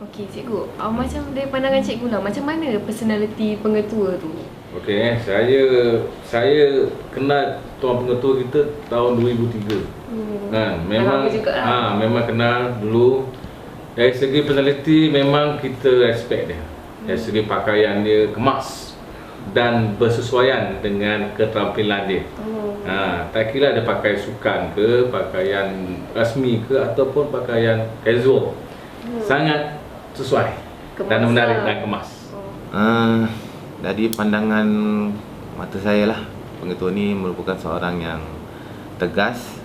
Okey, cikgu. Uh, macam dari pandangan cikgu lah, macam mana personality pengetua tu? Okey, saya saya kenal tuan pengetua kita tahun 2003. Hmm. Kan, memang ha, memang kenal dulu. Dari segi personality memang kita respect dia. Dari Hmm. segi pakaian dia kemas dan bersesuaian dengan keterampilan dia. Oh. Ha, tak kira dia pakai sukan ke, pakaian rasmi ke ataupun pakaian casual. Hmm. Sangat sesuai Kemas dan menarik lah. dan kemas. Oh. Uh, dari pandangan mata saya lah pengetua ni merupakan seorang yang tegas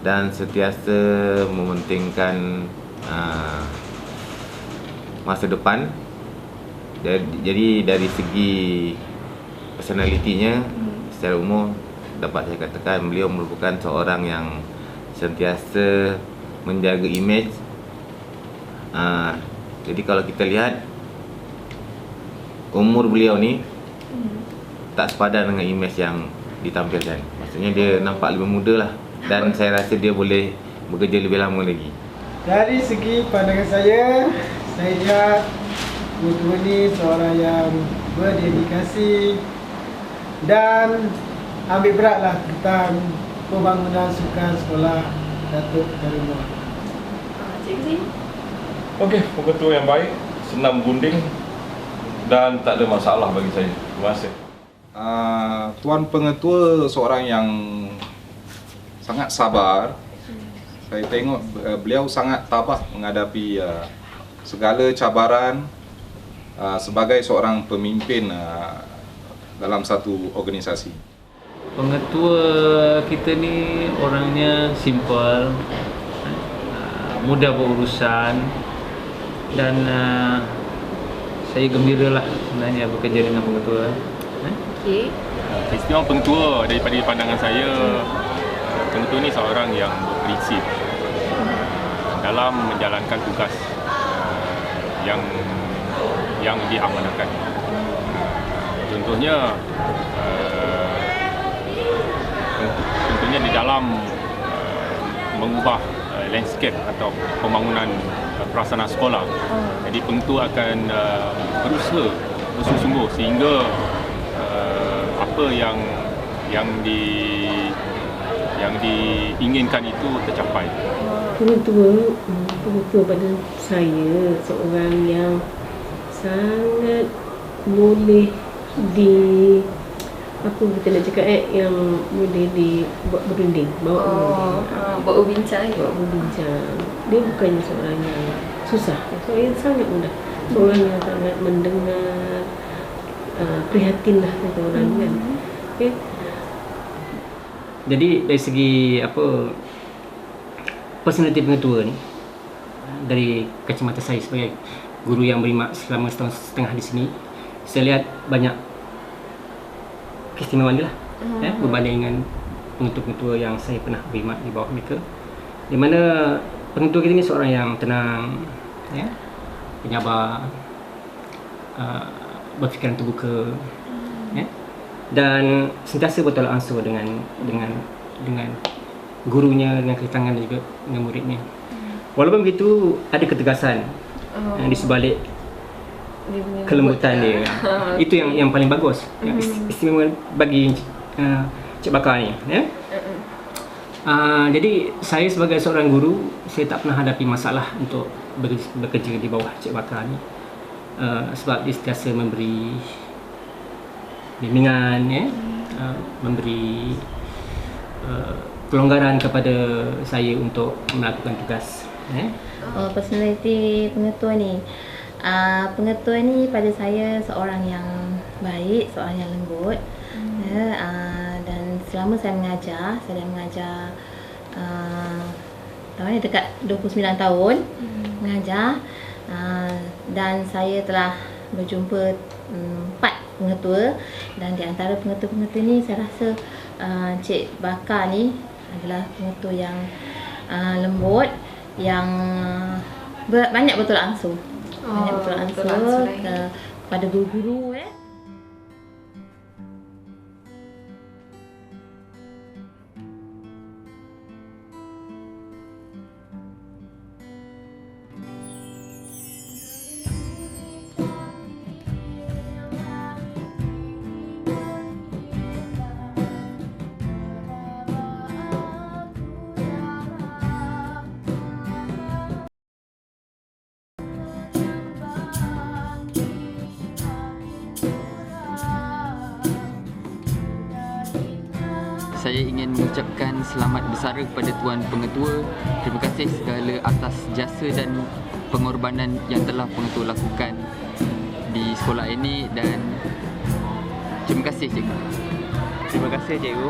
dan sentiasa mementingkan uh, masa depan jadi, jadi dari segi personalitinya secara umum dapat saya katakan beliau merupakan seorang yang sentiasa menjaga imej uh, jadi kalau kita lihat umur beliau ni tak sepadan dengan imej yang ditampilkan. Maksudnya dia nampak lebih muda lah dan saya rasa dia boleh bekerja lebih lama lagi. Dari segi pandangan saya, saya lihat Mutua ni seorang yang berdedikasi dan ambil beratlah tentang pembangunan sukan sekolah Datuk Karimah. Ah, cikgu sini? Okey, pengetua yang baik, senang berunding dan tak ada masalah bagi saya. Terima kasih. Uh, Tuan Pengetua seorang yang sangat sabar. Saya tengok uh, beliau sangat tabah menghadapi uh, segala cabaran uh, sebagai seorang pemimpin uh, dalam satu organisasi. Pengetua kita ni orangnya simple, uh, mudah berurusan dan uh, saya gembira lah sebenarnya bekerja dengan pengetua. Eh? Okey. Istimewa pengetua daripada pandangan saya pengetua ni seorang yang berprinsip dalam menjalankan tugas uh, yang yang diamanahkan. Contohnya uh, contohnya di dalam uh, mengubah uh, landscape atau pembangunan prasarana sekolah. Jadi pengetua akan uh, berusaha bersungguh-sungguh sehingga uh, apa yang yang di yang diinginkan itu tercapai. pengetua hmm, pengetua pada saya seorang yang sangat boleh di apa kita nak cakap eh yang boleh dibuat berunding bawa Oh, berunding. ah, buat berbincang bawa je. berbincang. Dia bukannya seorang yang susah. Seorang yang sangat mudah. Seorang yang sangat mendengar uh, prihatin lah kata orang kan? Okay. Jadi dari segi apa personality pengetua ni dari kacamata saya sebagai guru yang berkhidmat selama setahun setengah di sini saya lihat banyak keistimewaan dia lah Hmm. eh, berbanding dengan pengetua-pengetua yang saya pernah berkhidmat di bawah mereka di mana pengetua kita ni seorang yang tenang ya penyabar uh, berfikiran terbuka ya dan sentiasa bertolak ansur dengan dengan dengan gurunya dengan ketangan dan juga dengan muridnya. Walaupun begitu ada ketegasan Oh. yang di sebalik Dia kelembutan lembut dia. lah. Itu yang yang paling bagus. Yang Mhm. is- istimewa bagi uh, Cik Bakar ni, ya. Mm-mm. Uh, jadi saya sebagai seorang guru saya tak pernah hadapi masalah untuk bekerja, bekerja di bawah Cik Bakar ni. Uh, sebab dia sentiasa memberi bimbingan ya uh, memberi uh, kelonggaran kepada saya untuk melakukan tugas ya Oh, personality pengetua ni. Uh, pengetua ni pada saya seorang yang baik, seorang yang lembut. Ya, uh, dan selama saya mengajar, saya dah mengajar uh, tahun ni dekat 29 tahun mengajar. Uh, dan saya telah berjumpa um, empat pengetua dan di antara pengetua-pengetua ni saya rasa uh, Cik Bakar ni adalah pengetua yang uh, lembut yang ber, banyak betul ansur. Banyak Oh, ke, kepada guru-guru eh. Saya ingin mengucapkan selamat bersara kepada Tuan Pengetua. Terima kasih segala atas jasa dan pengorbanan yang telah Pengetua lakukan di sekolah ini dan terima kasih cikgu. Terima kasih cikgu.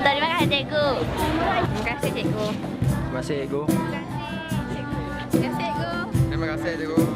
Terima kasih cikgu. Terima kasih cikgu. Terima kasih cikgu. Terima kasih cikgu. Terima kasih cikgu.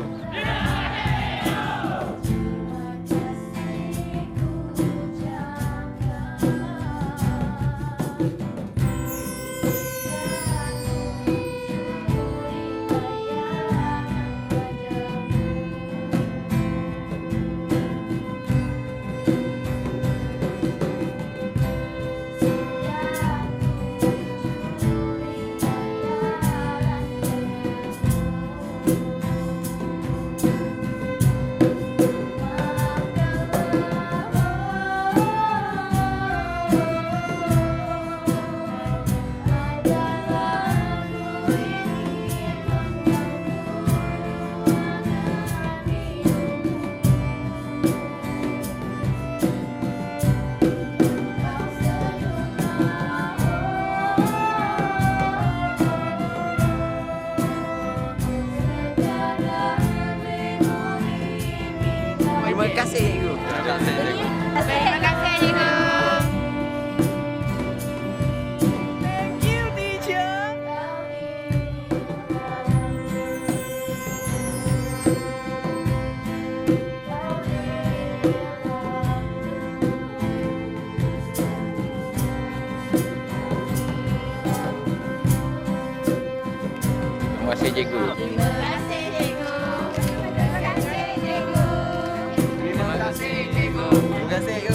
가세 이거. 가세 이거. 가세 이거. Terima kasih cikgu. Terima kasih cikgu. kasi